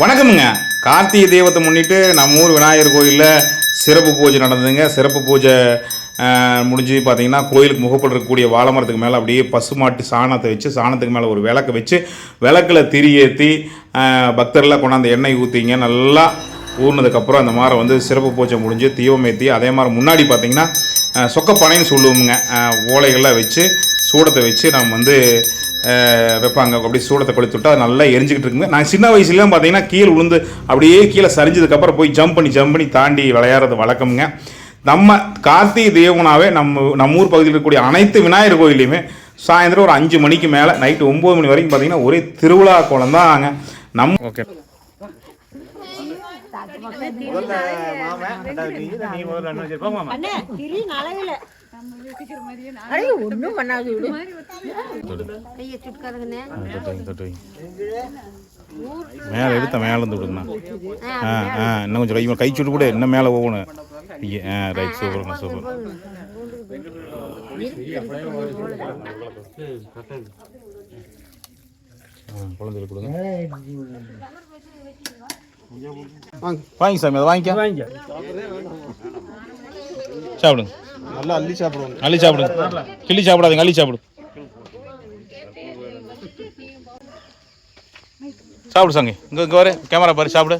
வணக்கமுங்க. கார்த்திகை தெய்வத்தை முன்னிட்டு நம்ம ஊர் விநாயகர் கோயிலில் சிறப்பு பூஜை நடந்ததுங்க. சிறப்பு பூஜை முடிஞ்சு பார்த்தீங்கன்னா கோயிலுக்கு முகப்பட்டு இருக்கக்கூடிய வாழைமரத்துக்கு மேலே அப்படியே பசுமாட்டு சாணத்தை வச்சு சாணத்துக்கு மேலே ஒரு விளக்கு வச்சு விளக்கில் திரி ஏற்றி பக்தர்லாம் கொண்டாந்து எண்ணெய் ஊற்றிங்க நல்லா ஊறினதுக்கப்புறம் அந்த மாதிரி வந்து சிறப்பு பூஜை முடிஞ்சு தீபம் ஏற்றி அதே மாதிரி முன்னாடி பார்த்தீங்கன்னா சொக்கப்பனைன்னு சொல்லுவோமுங்க. ஓலைகள்லாம் வச்சு சூடத்தை வச்சு நம்ம வந்து வைப்பாங்க. அப்படியே சூடத்தை கொளுத்து விட்டா அது நல்லா எரிஞ்சுக்கிட்டு இருக்குங்க. நான் சின்ன வயசுலாம் பார்த்தீங்கன்னா கீழே விழுந்து அப்படியே கீழே சரிஞ்சதுக்கப்புறம் போய் ஜம்ப் பண்ணி ஜம்ப் பண்ணி தாண்டி விளையாடுறது வழக்கம்ங்க. நம்ம கார்த்திகை தேவனாவே நம்ம நம்ம ஊர் பகுதியில் இருக்கக்கூடிய அனைத்து விநாயகர் கோயிலையுமே சாயந்தரம் ஒரு அஞ்சு மணிக்கு மேலே நைட்டு ஒம்பது மணி வரைக்கும் பார்த்தீங்கன்னா ஒரே திருவிழா கோலம் தாங்க. நம்ம ஓகே. அண்ணே திரி நலவில அடே ஒண்ணும் பண்ணாது விடு. கையை சுட்காதுங்கண்ணே மேலே எடுத்த மேலே இருந்து விடுங்கண்ணா ஆ ஆ இன்னும் கொஞ்சம் கை கை சுட்டு கூட இன்னும் மேலே போகணும் ஆ ரைட் சூப்பருங்க சூப்பர். குழந்தைகளுக்கு கொடுங்க வாங்கி சாமி அதை வாங்கிக்க. சாப்பிடுங்க. நல்லா அள்ளி சாப்பிடுவோம் அள்ளி சாப்பிடுங்க. கிள்ளி சாப்பிடாதீங்க அள்ளி சாப்பிடு. சாப்பிடு சாமி. இங்கே இங்கே வர கேமரா பாரு சாப்பிடு.